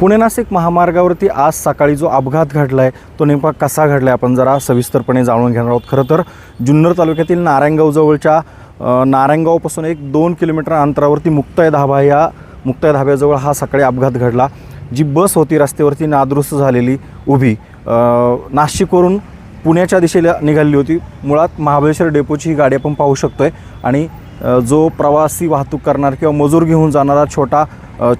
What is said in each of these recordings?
पुणे नाशिक महामार्गावरती आज सकाळी जो अपघात घडला आहे तो नेमका कसा घडला आहे आपण जरा सविस्तरपणे जाणून घेणार आहोत. खरं तर जुन्नर तालुक्यातील नारायणगावजवळच्या नारायणगावपासून एक दोन किलोमीटर अंतरावरती मुक्ताय धाबा या मुक्ताय धाब्याजवळ हा सकाळी अपघात घडला. जी बस होती रस्त्यावरती नादुरुस्त झालेली उभी नाशिकवरून पुण्याच्या दिशेला निघालेली होती. मुळात महाबळेश्वर डेपोची ही गाडी आपण पाहू शकतो आहे आणि जो प्रवासी वाहतूक करणार किंवा मजूर घेऊन जाणारा छोटा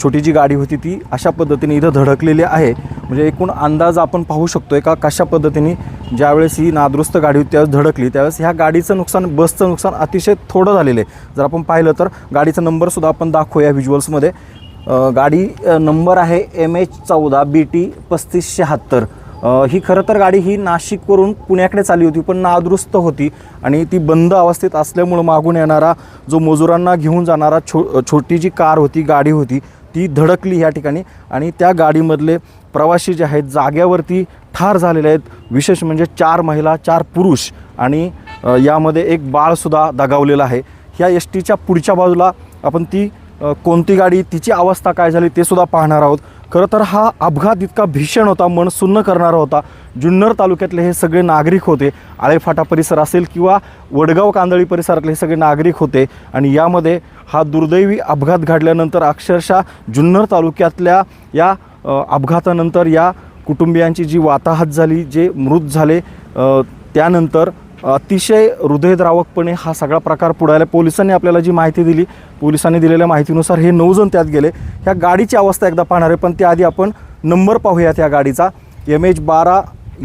छोटी जी गाडी होती ती अशा पद्धतीने इथं धडकलेली आहे. म्हणजे एकूण अंदाज आपण पाहू शकतोय का कशा पद्धतीने ज्यावेळेस ही नादुरुस्त गाडी होती त्यावेळेस धडकली त्यावेळेस ह्या गाडीचं नुकसान बसचं नुकसान अतिशय थोडं झालेलं आहे. जर आपण पाहिलं तर गाडीचा नंबरसुद्धा आपण दाखवूया व्हिज्युअल्समध्ये गाडी नंबर आहे एम एच चौदा बी टी पस्तीस शहात्तर. ही खरं तर गाडी ही नाशिकवरून पुण्याकडे चालली होती पण नादुरुस्त होती आणि ती बंद अवस्थेत असल्यामुळं मागून येणारा जो मजुरांना घेऊन जाणारा छो छोटी जी कार होती गाडी होती ती धडकली ह्या ठिकाणी आणि त्या गाडीमधले प्रवासी जे आहेत जाग्यावरती ठार झालेले आहेत. विशेष म्हणजे चार महिला चार पुरुष आणि यामध्ये एक बाळसुद्धा दगावलेला आहे. ह्या एस टीच्या पुढच्या बाजूला आपण ती कोणती गाडी तिची अवस्था काय झाली ते सुद्धा पाहणार आहोत. खरं तर हा अपघात इतका भीषण होता मन सुन्न करणारा होता. जुन्नर तालुक्यातले हे सगळे नागरिक होते. आळेफाटा परिसर असेल किंवा वडगाव कांदळी परिसरातले हे सगळे नागरिक होते. आणि यामध्ये हा दुर्दैवी अपघात घडल्यानंतर अक्षरशः जुन्नर तालुक्यातल्या या अपघातानंतर या कुटुंबियांची जी वाताहत झाली जे मृत झाले त्यानंतर अतिशय हृदयद्रावकपणे हा सगळा प्रकार पुढायला पोलिसांनी आपल्याला जी माहिती दिली पोलिसांनी दिलेल्या माहितीनुसार हे नऊ जण त्यात गेले. ह्या गाडीची अवस्था एकदा पाहणार आहे पण त्याआधी आपण नंबर पाहूयात या गाडीचा. एम एच बारा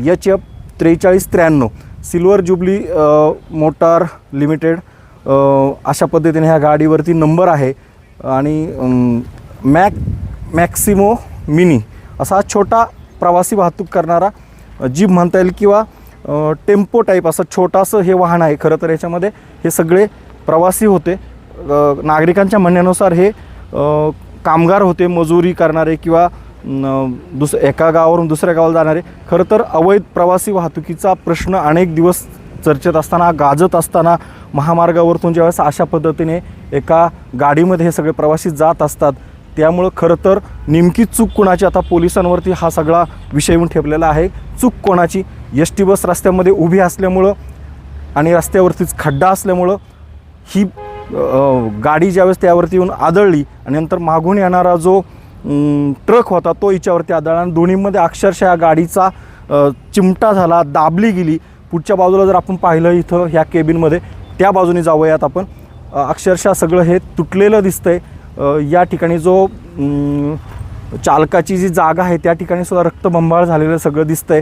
एच एफ त्रेचाळीस त्र्याण्णव सिल्वर जुबली मोटार लिमिटेड अशा पद्धतीने ह्या गाडीवरती नंबर आहे. आणि मॅक मॅक्सिमो मिनी असा छोटा प्रवासी वाहतूक करणारा जीप म्हणता येईल किंवा टेम्पो टाईप असं छोटासं हे वाहन आहे. खरं तर याच्यामध्ये हे सगळे प्रवासी होते. नागरिकांच्या म्हणण्यानुसार हे कामगार होते मजुरी करणारे किंवा दुस एका गावावरून दुसऱ्या गावाला जाणारे. खरं तर अवैध प्रवासी वाहतुकीचा प्रश्न अनेक दिवस चर्चेत असताना गाजत असताना महामार्गावरतून ज्यावेळेस अशा पद्धतीने एका गाडीमध्ये हे सगळे प्रवासी जात असतात त्यामुळं खरं तर नेमकी चूक कोणाची? आता पोलिसांवरती हा सगळा विषय येऊन ठेपलेला आहे. चूक कोणाची? एस टी बस रस्त्यामध्ये उभी असल्यामुळं आणि रस्त्यावरतीच खड्डा असल्यामुळं ही गाडी ज्यावेळेस त्यावरती येऊन आदळली आणि नंतर मागून येणारा जो ट्रक होता तो हिच्यावरती आदळला आणि दोन्हीमध्ये अक्षरशः या गाडीचा चिमटा झाला दाबली गेली. पुढच्या बाजूला जर आपण पाहिलं इथं ह्या केबिनमध्ये त्या बाजूने जाऊयात आपण. अक्षरशः सगळं हे तुटलेलं दिसतंय. या ठिकाणी जो चालकाची जी जागा आहे त्या ठिकाणी सुद्धा रक्तबंबाळ झालेलं सगळं दिसतंय.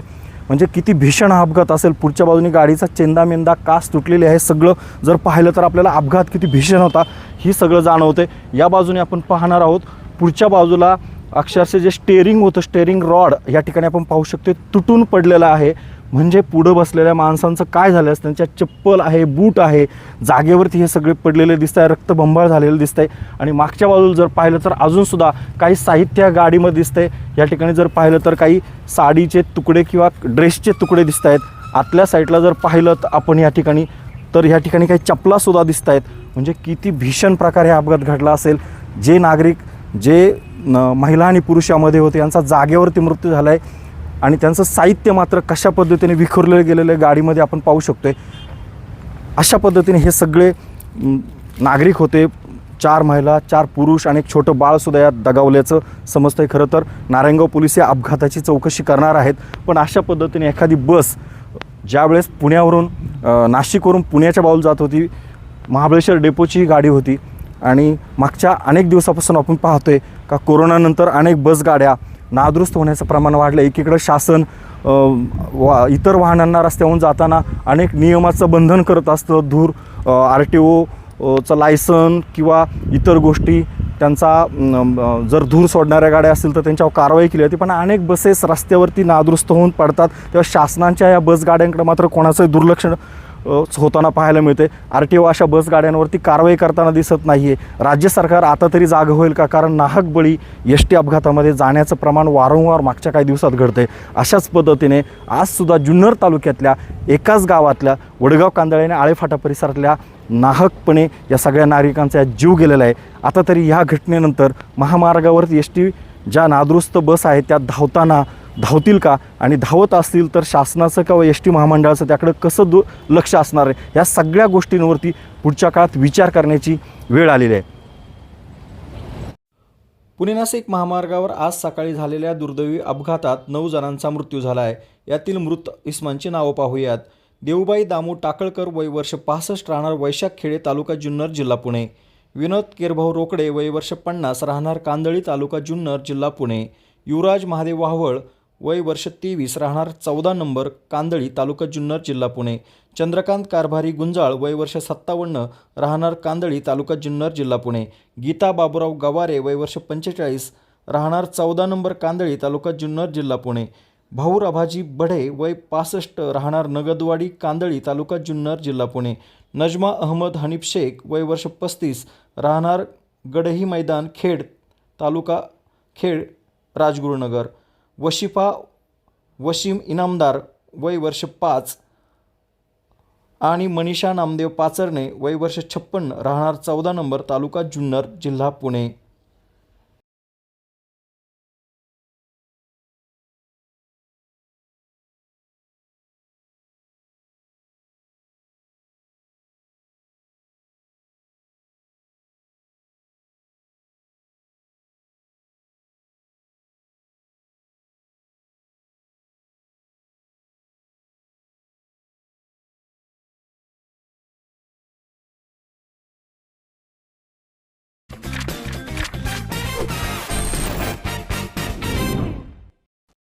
म्हणजे किती भीषण हा अपघात असेल. पुढच्या बाजूने गाडीचा चेंदामेंदा कास तुटलेली आहे सगळं. जर पाहिलं तर आपल्याला अपघात किती भीषण होता ही सगळं जाणवते या बाजूने आपण पाहणार आहोत पुढच्या बाजूला अक्षरशः जे स्टेअरिंग होतं स्टेअरिंग रॉड या ठिकाणी आपण पाहू शकतो तुटून पडलेलं आहे. म्हणजे पुढं बसलेल्या माणसांचं काय झालं असतं? त्यांच्या चप्पल आहे बूट आहे जागेवरती हे सगळे पडलेले दिसत आहे रक्तबंबाळ झालेलं दिसत आहे आणि मागच्या बाजूला जर पाहिलं तर अजूनसुद्धा काही साहित्य गाडीमध्ये गाडीमध्ये दिसतंय. या ठिकाणी जर पाहिलं तर काही साडीचे तुकडे किंवा ड्रेसचे तुकडे दिसत आहेत आतल्या साईडला जर पाहिलं तर आपण या ठिकाणी तर या ठिकाणी काही चपलासुद्धा दिसत आहेत म्हणजे किती भीषण प्रकारे हा अपघात घडला असेल. जे नागरिक जे महिला आणि पुरुष यामध्ये होते यांचा जागेवरती मृत्यू झाला आहे आणि त्यांचं साहित्य मात्र कशा पद्धतीने विखुरलं गेलेलं गाडीमध्ये आपण पाहू शकतो आहे अशा पद्धतीने हे सगळे नागरिक होते. चार महिला चार पुरुष आणि एक छोटं बाळसुद्धा यात दगावल्याचं समजतंय खरं तर. नारायणगाव पोलीस या अपघाताची चौकशी करणार आहेत. पण अशा पद्धतीने एखादी बस ज्यावेळेस पुण्यावरून नाशिकवरून पुण्याच्या बाजूला जात होती महाबळेश्वर डेपोची गाडी होती. आणि मागच्या अनेक दिवसापासून आपण पाहतोय का कोरोनानंतर अनेक बस गाड्या नादुरुस्त होण्याचं प्रमाण वाढलं. एकीकडं शासन वा इतर वाहनांना रस्त्याहून जाताना अनेक नियमाचं बंधन करत असतं. धूर आर टी ओचं लायसन किंवा इतर गोष्टी त्यांचा जर धूर सोडणाऱ्या गाड्या असतील तर त्यांच्यावर कारवाई केली होती पण अनेक बसेस रस्त्यावरती नादुरुस्त होऊन पडतात. तेव्हा शासनाच्या या बस गाड्यांकडे मात्र कोणाचंही दुर्लक्ष होताना पाहायला मिळते. आर टी ओ अशा बस गाड्यांवरती कारवाई करताना दिसत नाही आहे राज्य सरकार आता तरी जागं होईल का? कारण नाहक बळी एस टी अपघातामध्ये जाण्याचं प्रमाण वारंवार मागच्या काही दिवसात घडतं आहे अशाच पद्धतीने आजसुद्धा जुन्नर तालुक्यातल्या एकाच गावातल्या वडगाव कांदळे आणि आळेफाटा परिसरातल्या नाहकपणे या सगळ्या नागरिकांचा जीव गेलेला आहे. आता तरी ह्या घटनेनंतर महामार्गावरती एस टी ज्या नादुरुस्त बस आहेत त्या धावताना धावतील का? आणि धावत असतील तर शासनाचं किंवा एस टी महामंडळाचं त्याकडं कसं दु लक्ष असणार आहे? या सगळ्या गोष्टींवरती पुढच्या काळात विचार करण्याची वेळ आलेली आहे. पुणे नाशिक महामार्गावर आज सकाळी झालेल्या दुर्दैवी अपघातात नऊ जणांचा मृत्यू झाला आहे. यातील मृत इस्मांची नावं पाहूयात. देऊबाई दामू टाकळकर वय वर्ष पासष्ट राहणार वैशाख खेडे तालुका जुन्नर जिल्हा पुणे. विनोद केरभाऊ रोकडे वय वर्ष पन्नास राहणार कांदळी तालुका जुन्नर जिल्हा पुणे. युवराज महादेव वाहवळ वय वर्ष तेवीस राहणार चौदा नंबर कांदळी तालुका जुन्नर जिल्हा पुणे. चंद्रकांत कारभारी गुंजाळ वय वर्ष सत्तावन्न राहणार कांदळी तालुका जुन्नर जिल्हा पुणे. गीता बाबुराव गवारे वय वर्ष पंचेचाळीस राहणार चौदा नंबर कांदळी तालुका जुन्नर जिल्हा पुणे. भाऊ अभाजी बढे वय पासष्ट राहणार नगदवाडी कांदळी तालुका जुन्नर जिल्हा पुणे. नजमा अहमद हनीफ शेख वय वर्ष पस्तीस राहणार गडही मैदान खेड तालुका खेड राजगुरुनगर. वशिफा वशिम इनामदार वय वर्ष पाच आणि मनीषा नामदेव पाचरणे वय वर्ष छप्पन्न राहणार चौदा नंबर तालुका जुन्नर जिल्हा पुणे.